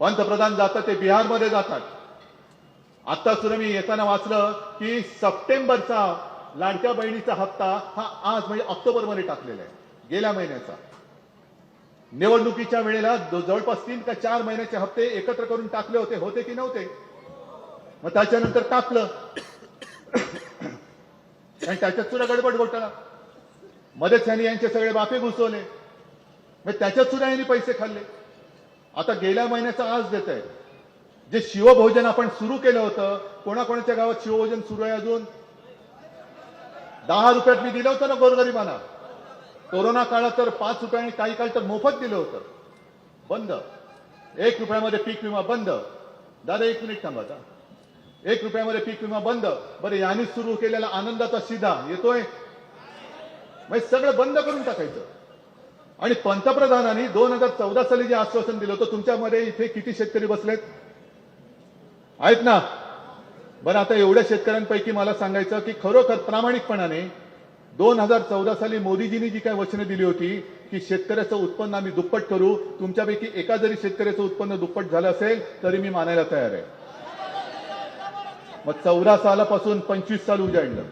पंतप्रधान जातात ते बिहारमध्ये जातात. आता सुद्धा मी येताना वाचलं की सप्टेंबरचा लाडक्या बहिणीचा हप्ता हा आज म्हणजे ऑक्टोबरमध्ये टाकलेला आहे गेल्या महिन्याचा. निवडणुकीच्या वेळेला जवळपास तीन का चार महिन्याचे हप्ते एकत्र करून टाकले होते होते की नव्हते? मग त्याच्यानंतर टाकलं. आणि त्याच्यात सुद्धा गडबड घोटाळा. मध्येच यांनी यांचे सगळे बापे घुसवले. मग त्याच्यात सुद्धा यांनी पैसे खाल्ले. आता गेल्या महिन्याचा आज देत आहे. जे शिवभोजन आपण सुरू केलं होतं कोणाकोणाच्या गावात शिवभोजन सुरू आहे अजून? दहा रुपयात मी दिलं होतं ना गोरगरिबांना. कोरोना काळात तर पाच रुपयाने काही काळ तर मोफत दिलं होतं. बंद. एक रुपयामध्ये पीक विमा बंद. दादा एक मिनिट थांबा एक रुपयामध्ये पीक विमा बंद. बरं यांनी सुरू केलेला आनंदाचा शिधा येतोय. म्हणजे सगळं बंद करून टाकायचं. आणि पंतप्रधानांनी दोन हजार चौदा साली जे आश्वासन दिलं होतं तुमच्यामध्ये इथे किती शेतकरी बसलेत? आहेत ना? बरं आता एवढ्या शेतकऱ्यांपैकी मला सांगायचं की खरोखर प्रामाणिकपणाने दोन हजार चौदा साली मोदीजींनी जी काय वचनं दिली होती की शेतकऱ्याचं उत्पन्न आम्ही दुप्पट करू तुमच्यापैकी एका जरी शेतकऱ्याचं उत्पन्न दुप्पट झालं असेल तरी मी मानायला तयार आहे. मग चौदा सालापासून पंचवीस साल उजाडलं.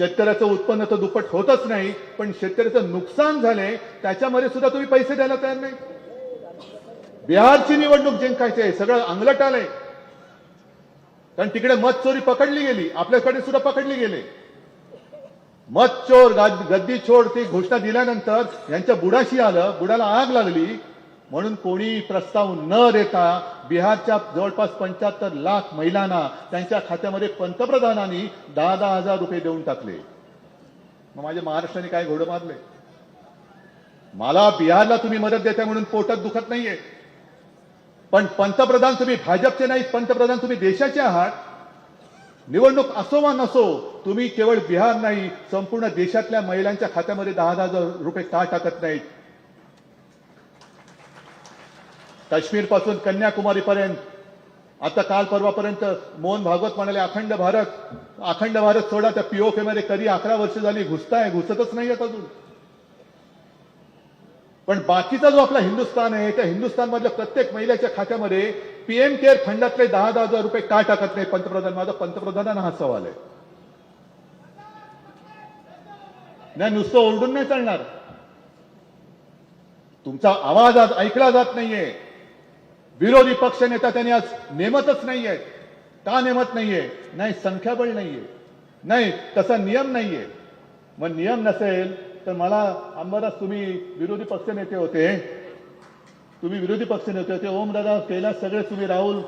शेतकऱ्याचं उत्पन्न तर दुप्पट होतच नाही पण शेतकऱ्याचं नुकसान झाले त्याच्यामध्ये सुद्धा तुम्ही पैसे द्यायला तयार नाही. बिहारची निवडणूक जिंकायची आहे सगळं अंगलट आलंय. कारण तिकडे मत चोरी पकडली गेली आपल्याकडे सुद्धा पकडली गेले. मत चोर गद्दी चोर ती घोषणा दिल्यानंतर यांच्या बुडाशी आलं बुडाला आग लागली म्हणून कोणी प्रस्ताव न देता बिहारच्या जवळपास पंच्याहत्तर लाख महिलांना त्यांच्या खात्यामध्ये पंतप्रधानांनी दहा दहा हजार रुपये देऊन टाकले. मग माझ्या महाराष्ट्राने काय घोडं मारले? मला बिहारला तुम्ही मदत देताय म्हणून पोटात दुखत नाहीये. पण पंतप्रधान तुम्ही भाजपचे नाही पंतप्रधान तुम्ही देशाचे आहात. निवडणूक असो वा नसो तुम्ही केवळ बिहार नाही संपूर्ण देशातल्या महिलांच्या खात्यामध्ये दहा दहा हजार रुपये का टाकत नाहीत? काश्मीरपासून कन्याकुमारी पर्यंत आता काल परवापर्यंत मोहन भागवत म्हणाले अखंड भारत अखंड भारत सोडा त्या पीओके मध्ये कधी अकरा वर्ष झाली घुसताय घुसतच नाही आहेत अजून. पण बाकीचा जो आपला हिंदुस्थान आहे त्या हिंदुस्थान मधल्या प्रत्येक महिलेच्या खात्यामध्ये पीएम केअर फंडातले दहा दहा हजार रुपये का टाकत नाही पंतप्रधान? माझा पंतप्रधानांना हा सवाल आहे. नाही नुसतं ओरडून नाही चालणार. तुमचा आवाज आज ऐकला जात नाहीये. विरोधी पक्ष नेता त्यांनी आज नेमतच नाहीये. का नेमत नाहीये? नाही संख्याबळ नाहीये. नाही तसा नियम नाहीये. मग नियम नसेल तर मला अंबादास तुम्ही विरोधी पक्ष नेते होते. तुम्ही विरोधी पक्ष नेते होते. ओमदादा कैलास सगळे तुम्ही राहुल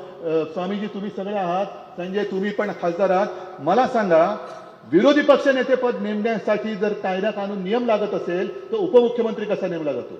स्वामीजी तुम्ही सगळे आहात. संजय तुम्ही पण खासदार आहात. मला सांगा विरोधी पक्ष नेते पद नेमण्यासाठी जर कायदा कानून नियम लागत असेल तर उपमुख्यमंत्री कसा नेमला जातो?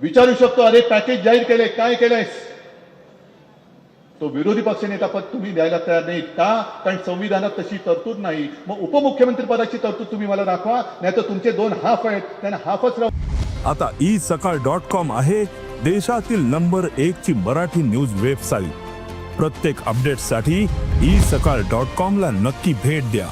विचारू शकतो अरे पॅकेज जाहीर केले काय केलंयस? तो विरोधी पक्ष नेता पद तुम्ही द्यायला तयार नाही का? कारण संविधानात तशी तरतूद नाही. मग उपमुख्यमंत्री पदाची तरतूद तुम्ही मला दाखवा नाही तर तुमचे दोन हाफ आहेत त्यांना हाफच राहू. आता ई सकाळ डॉट कॉम आहे देशातील नंबर एक ची मराठी न्यूज वेबसाईट प्रत्येक अपडेटसाठी ई सकाळ डॉट कॉम ला नक्की भेट द्या.